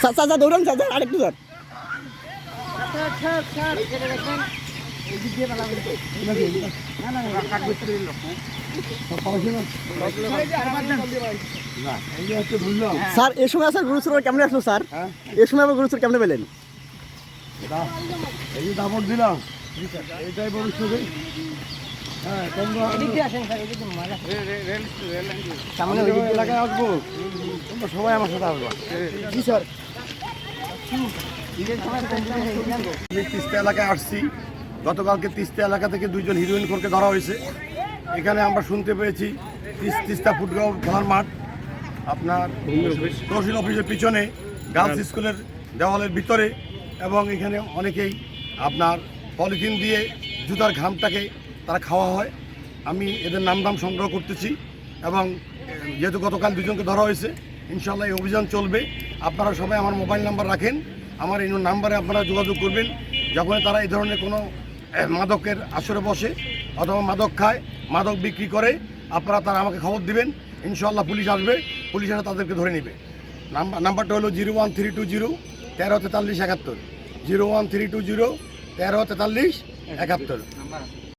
Sir sir sir দৌড়ান sir sir আরেকটু sir sir এ সময় স্যার গুরুস্বর কেমন আসলো স্যার? এ সময় আবার গুরুস্বর কেমন পেলেন? এই যে দাপট দিলাম এইটাই হ্যাঁ তোমরা এলাকায় আসব সবাই আমার সাথে আসবা তিস্তা এলাকায় আসছি। গতকালকে তিস্তা এলাকা থেকে দুইজন হিরোইন খোরকে ধরা হয়েছে। এখানে আমরা শুনতে পেয়েছি তিস- তিস্তা ফুটবল খেলার মাঠ, আপনার তহসিল অফিসের পিছনে গার্লস স্কুলের দেওয়ালের ভিতরে, এবং এখানে অনেকেই আপনার পলিথিন দিয়ে জুতার ঘামটাকে তারা খাওয়া হয়। আমি এদের নাম দাম সংগ্রহ করতেছি এবং যেহেতু গতকাল দুজনকে ধরা হয়েছে ইনশাল্লাহ এই অভিযান চলবে। আপনারা সবাই আমার মোবাইল নাম্বার রাখেন, আমার এই নাম্বারে আপনারা যোগাযোগ করবেন। যখন তারা এই ধরনের কোনো মাদকের আসরে বসে অথবা মাদক খায়, মাদক বিক্রি করে, আপনারা তারা আমাকে খবর দিবেন। ইনশাল্লাহ পুলিশ আসবে, পুলিশ এসে তাদেরকে ধরে নেবে। নাম্বার, নাম্বারটা হলো zero one three two zero তেরো তেতাল্লিশ একাত্তর। Zero one three two zero তেরো তেতাল্লিশ একাত্তর।